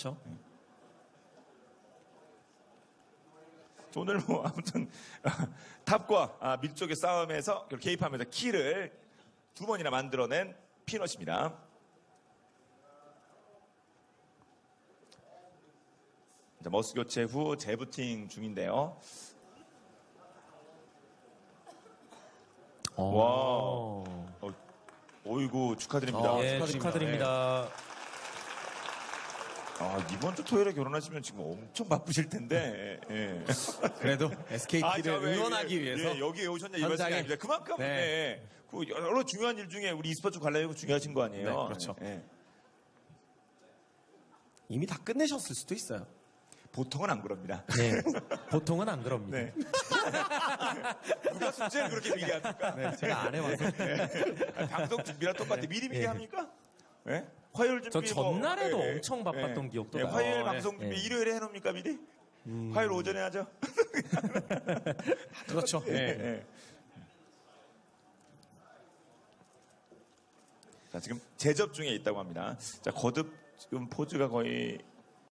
그렇죠. 오늘 뭐 아무튼 탑과 아, 밀쪽의 싸움에서 그걸 개입하면서 키를 두 번이나 만들어낸 피넛입니다. 자, 머스 교체 후 재부팅 중인데요. 와. 어, 어이구 축하드립니다. 예, 네. 축하드립니다. 아, 이번 주 토요일에 결혼하시면 지금 엄청 바쁘실 텐데. 예. 그래도 SKT를 아, 자, 왜, 응원하기 예, 위해서 예, 여기에 오셨냐 이 말씀이 현장에. 아닙니다. 그만큼 네. 예, 그 여러 중요한 일 중에 우리 e스포츠 관련이 중요하신 거 아니에요? 네, 그렇죠. 예. 이미 다 끝내셨을 수도 있어요. 보통은 안 그럽니다. 네. 보통은 안 그럽니다. 네. 누가 숙제를 그렇게 미리 합니까? 네, 제가 안 해봐서. 아, 방송 준비랑 똑같아. 미리 미리 예. 합니까? 예? 화요일 준비 저 뭐, 전날에도 예, 예. 엄청 바빴던 기억도 예, 나요. 화요일 어, 네. 방송 준비 예. 일요일에 해놓습니까 미리? 화요일 오전에 하죠. 그렇죠. 예, 네. 예. 자, 지금 제접 중에 있다고 합니다. 자, 거듭 지금 포즈가 거의